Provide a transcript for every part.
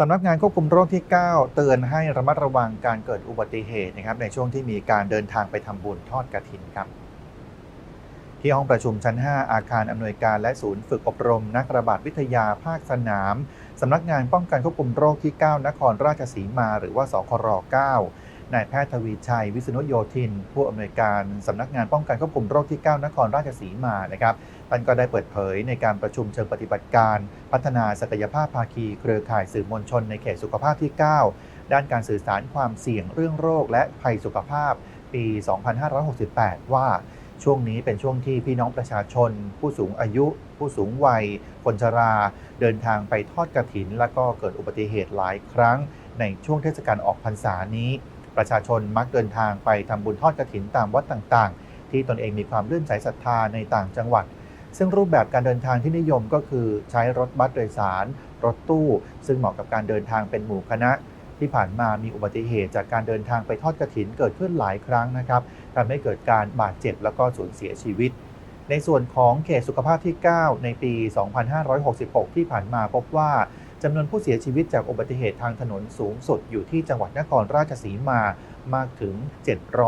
สำนักงานควบคุมโรคที่ 9 เตือนให้ระมัดระวังการเกิดอุบัติเหตุนะครับในช่วงที่มีการเดินทางไปทำบุญทอดกระถินครับที่ห้องประชุมชั้น 5 อาคารอำนวยการและศูนย์ฝึกอบรม นักระบาดวิทยาภาคสนามสำนักงานป้องกันควบคุมโรคที่ 9 นครราชสีมา หรือว่าสคร 9 นายแพทย์ทวีชัย วิษณุโยธิน ผู้อำนวยการสำนักงานป้องกันควบคุมโรคที่ 9 นครราชสีมานะครับท่านก็ได้เปิดเผยในการประชุมเชิงปฏิบัติการ พัฒนาศักยภาพภาคี เครือข่ายสื่อมวลชนในเขตสุขภาพที่ 9 ด้านการสื่อสารความเสี่ยงเรื่องโรค และภัยสุขภาพปี 2568 ว่าช่วงนี้เป็นช่วงที่พี่น้องประชาชน ผู้สูงอายุ ผู้สูงวัย คนชรา เดินทางไปทอดกระถิน และก็เกิดอุบัติเหตุหลายครั้ง ในช่วงเทศกาลออกพรรษานี้ ประชาชนมักเดินทางไปทำบุญทอดกระถินตามวัดต่างๆ ที่ตนเองมีความเลื่อมใสศรัทธาในต่างจังหวัด ซึ่งรูปแบบการเดินทางที่นิยมก็คือใช้รถบัสโดยสาร รถตู้ ซึ่งเหมาะกับการเดินทางเป็นหมู่คณะ ที่ผ่านมามีอุบัติเหตุจากการเดินทางไปทอดกระถินเกิดขึ้นหลายครั้งนะครับทำให้เกิดการบาดเจ็บแล้วก็สูญเสียชีวิตในส่วนของเขตสุขภาพที่ 9 ในปี 2566 ที่ผ่านมาพบว่า จำนวนผู้เสียชีวิตจากอุบัติเหตุทางถนนสูงสุดอยู่ที่จังหวัดนครราชสีมามากถึง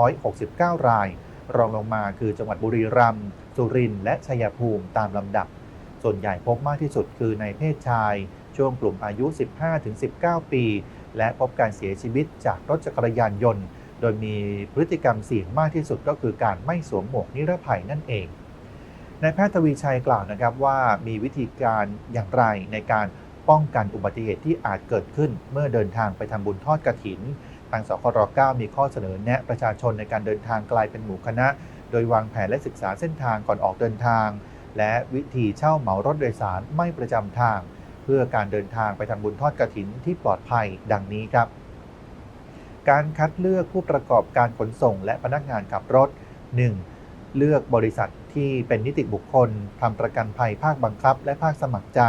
769 ราย รองลงมาคือจังหวัดบุรีรัมย์สุรินทร์และชัยภูมิตามลำดับ ส่วนใหญ่พบมากที่สุดคือในเพศชาย ช่วงกลุ่มอายุ 15-19 ปี และพบการเสียชีวิตจากรถจักรยานยนต์ โดยมีพฤติกรรมเสี่ยงมากที่สุดก็คือการไม่สวมหมวกนิรภัยนั่นเองนายแพทย์ทวีชัยกล่าวนะครับว่ามีวิธีการอย่างไรในการ ป้องกันอุบัติเหตุที่อาจเกิดขึ้นเมื่อเดินทางไปทำบุญทอดกระถิน ทางสคร9มีข้อเสนอแนะประชาชนในการเดินทางกลายเป็นหมู่คณะ โดยวางแผนและศึกษาเส้นทางก่อนออกเดินทาง และวิธีเช่าเหมารถโดยสารไม่ประจำทาง เพื่อการเดินทางไปทำบุญทอดกระถินที่ปลอดภัยดังนี้ครับ การคัดเลือกผู้ประกอบการขนส่ง และพนักงานขับรถ 1. เลือกบริษัทที่เป็นนิติบุคคลทำประกันภัยภาคบังคับ และภาคสมัครใจ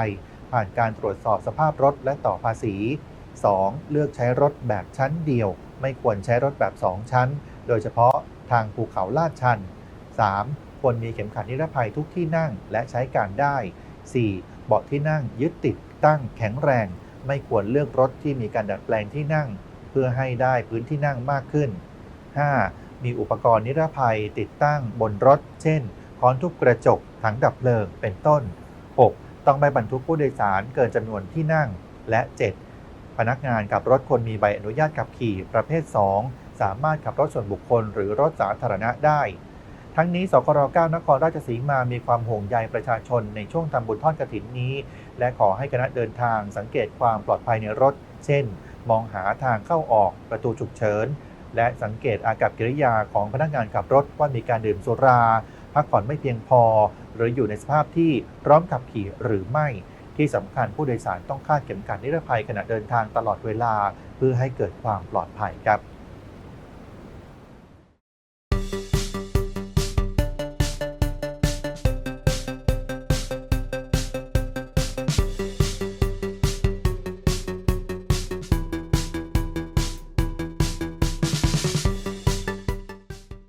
ผ่านการตรวจสอบสภาพรถและต่อภาษี 2. เลือกใช้รถแบบชั้นเดียว ไม่ควรใช้รถแบบ 2 ชั้น โดยเฉพาะทางภูเขาลาดชัน 3. ควรมีเข็มขัดนิรภัยทุกที่นั่งและใช้การได้ 4. เบาะที่นั่งยึดติดตั้งแข็งแรง ไม่ควรเลือกรถที่มีการดัดแปลงที่นั่ง เพื่อให้ได้พื้นที่นั่งมากขึ้น 5. มีอุปกรณ์นิรภัยติดตั้งบนรถ เช่นค้อนทุบกระจกถังดับเพลิงเป็นต้น 6. ต้องไม่บรรทุกผู้โดยสารเกินจำนวนที่นั่ง และ 7. พนักงานขับรถคนมีใบอนุญาตขับขี่ประเภท 2 สามารถขับรถส่วนบุคคลหรือรถสาธารณะได้ ทั้งนี้สคร9นครราชสีมามีความห่วงใยประชาชนในช่วงทำบุญทอดกฐินนี้ และขอให้คณะเดินทางสังเกตความปลอดภัยในรถ เช่น มองหาทางเข้าออกประตูฉุกเฉินและสังเกตอากับกิริยาของพนักงานขับรถว่ามีการดื่มสุรา พักผ่อนไม่เพียงพอ หรืออยู่ในสภาพที่พร้อมขับขี่หรือไม่ที่สำคัญผู้โดยสารต้องคาดเข็มขัดนิรภัยขณะเดินทางตลอดเวลา เพื่อให้เกิดความปลอดภัยครับ